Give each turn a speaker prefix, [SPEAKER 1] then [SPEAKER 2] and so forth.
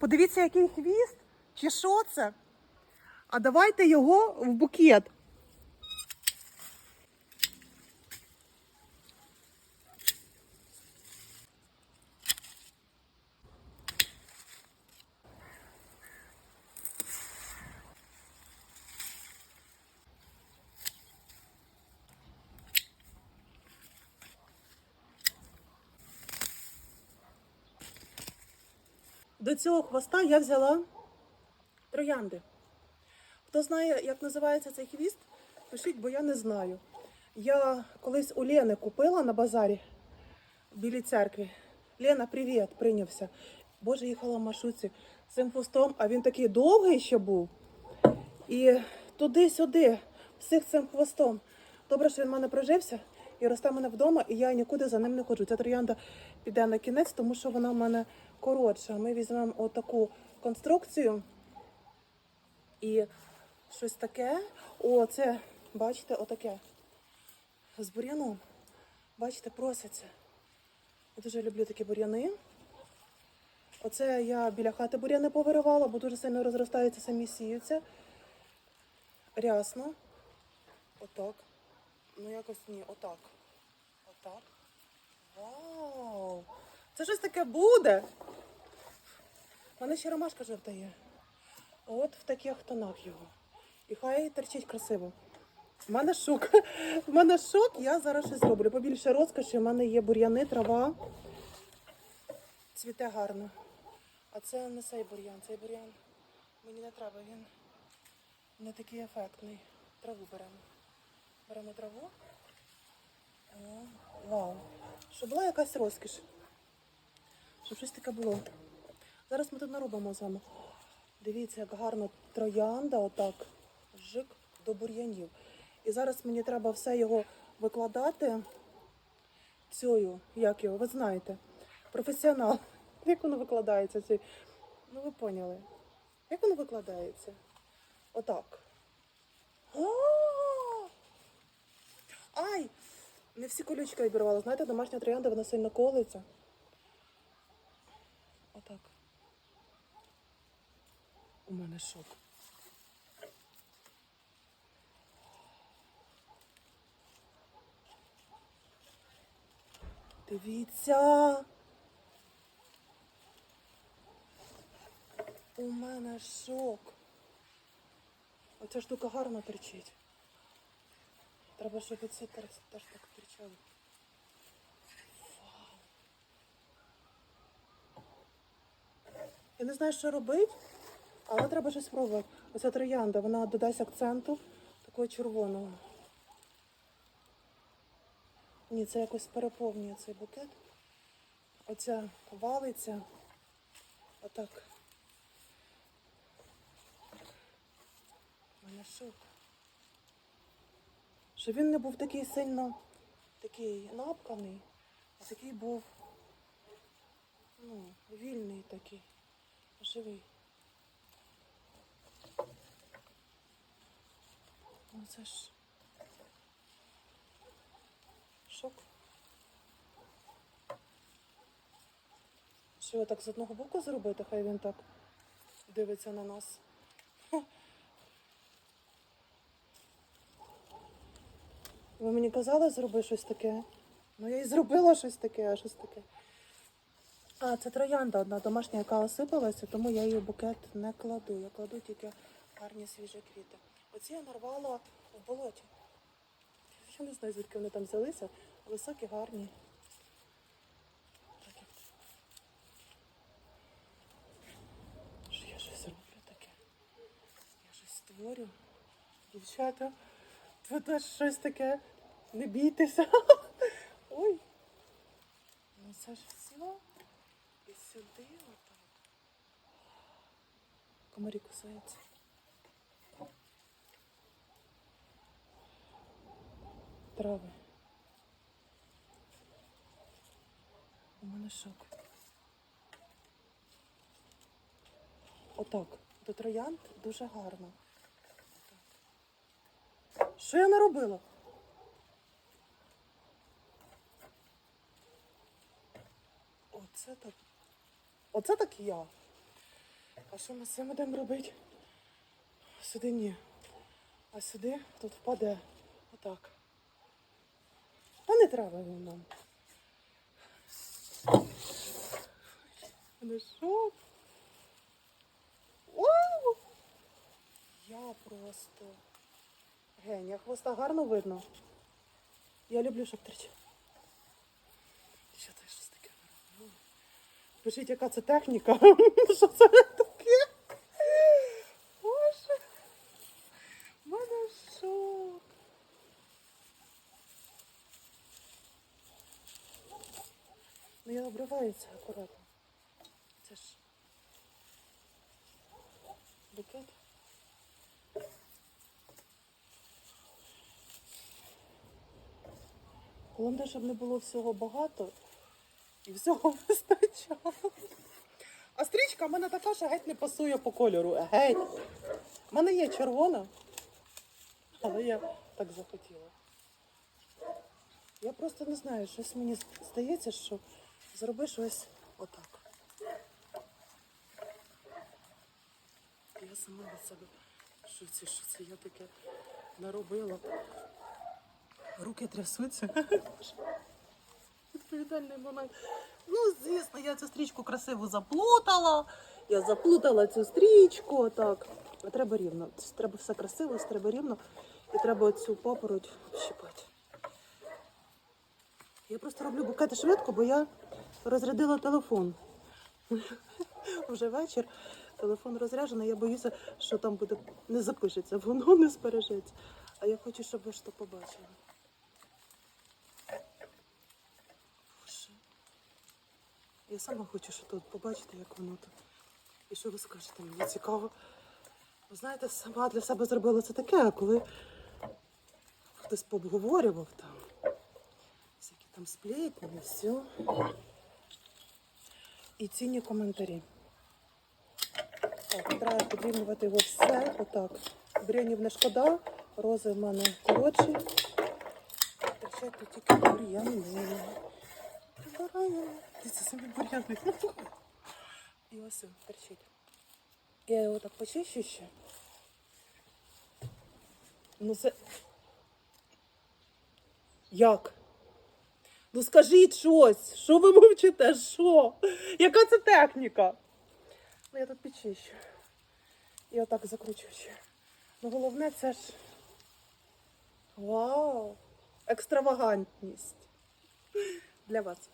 [SPEAKER 1] Подивіться, який хвіст, чи що це? А давайте його в букет. До цього хвоста я взяла троянди. Хто знає, як називається цей хвіст, пишіть, бо я не знаю. Я колись у Лени купила на базарі в Білій церкві. Лена, привіт, прийнявся. Боже, їхала в маршрутці цим хвостом, а він такий довгий ще був. І туди-сюди, всіх цим хвостом. Добре, що він в мене прожився і росте мене вдома, і я нікуди за ним не ходжу. Ця троянда піде на кінець, тому що вона в мене коротша. Ми візьмемо отаку конструкцію і щось таке. О, це, бачите, отаке. З бур'яном. Бачите, просяться. Я дуже люблю такі бур'яни. Оце я біля хати бур'яни повиривала, бо дуже сильно розростаються, самі сіються. Рясно. Отак. Ну якось ні, отак. Отак. Вау! Це щось таке буде. У мене ще ромашка жовта є. От в таких тонах його. І хай торчить красиво. У мене шок. У мене шок, я зараз щось зроблю. Побільше розкоші, у мене є бур'яни, трава. Цвіте гарно. А це не цей бур'ян, цей бур'ян мені не треба, він не такий ефектний. Траву беремо. Беремо траву. Вау. Щоб була якась розкіш. Щоб щось таке було. Зараз ми тут наробимо з вами. Дивіться, як гарно троянда, отак, жик до бур'янів. І зараз мені треба все його викладати цією, як його, ви знаєте, професіонал. Як воно викладається? Ну ви поняли. Як воно викладається? Отак. Ай! Не всі колючки обірвала. Знаєте, домашня троянда, вона сильно колиться. Отак. У мене шок. Дивіться. У мене шок. Оця штука гарно торчить. Треба, щоб ці теж теж так торчали. Я не знаю, що робити, але треба щось спробувати. Оця троянда, вона додасть акценту такого червоного. Ні, це якось переповнює цей букет. Оця валиться. Отак. У мене шок. Щоб він не був такий сильно такий напканий, а такий був ну, вільний такий, живий. Ну це ж шок. Що його так з одного боку зробити, хай він так дивиться на нас. Ви мені казали, зроби щось таке. Ну я і зробила щось таке, а щось таке. А, це троянда одна домашня, яка осипалася, тому я її букет не кладу. Я кладу тільки гарні свіжі квіти. Оці я нарвала в болоті. Я не знаю, звідки вони там взялися. Високі, гарні. Так, як- Що я щось роблю таке? Я щось створю. Дівчата, ви теж щось таке. Не бійтеся. Ой. Ну це ж все. І сюди отак. Комарі кусаються. Трави. У мене шок. Отак. До троянд дуже гарно. Отак. Що я наробила? Оце так. Оце так я. А що ми з цим будемо робити? Сюди ні. А сюди тут впаде. Отак. Та не треба він нам. Ну що? Я просто генія. Хвоста гарно видно. Я люблю, щоб тричі. Що це щось таке робила? Пишіть, яка це техніка. Що це таке? Боже. Мене шок. Ну я обриваюся акуратно. Це ж букет. Головне, щоб не було всього багато і всього вистачало. А стрічка в мене така, що геть не пасує по кольору. Геть. У мене є червона, але я так захотіла. Я просто не знаю, щось мені здається, що зробиш ось отак. Я сама від себе в шоці, що це я таке наробила. Руки трясуться. Відповідальний момент. Ну, звісно, я цю стрічку красиво заплутала. Я заплутала цю стрічку. Отак. А треба рівно. Треба все красиво, треба рівно. І треба оцю папороть щипати. Я просто роблю букети швидко, бо я розрядила телефон. Вже вечір. Телефон розряджений, я боюся, що там буде не запишеться, воно не збережеться. А я хочу, щоб ви ж то побачили. Я сама хочу, що тут побачити, як воно тут. І що ви скажете, мені цікаво. Ви знаєте, сама для себе зробила це таке, а коли хтось пообговорював там, всякі там сплетні і все. І цінні коментарі. Так, треба подрівнювати його все. Отак. Брянів не шкода, рози в мене коротші. Терчать тут тільки бур'яни. Дивіться, самі бур'яни. І ось він терчить. Я його так почищу ще. Ну це. Як? Ну скажіть щось, що ви мовчите? Що? Яка це техніка? Ну, я тут підчищу. І отак закручую ще. Ну головне це ж. Вау! Екстравагантність. Для вас.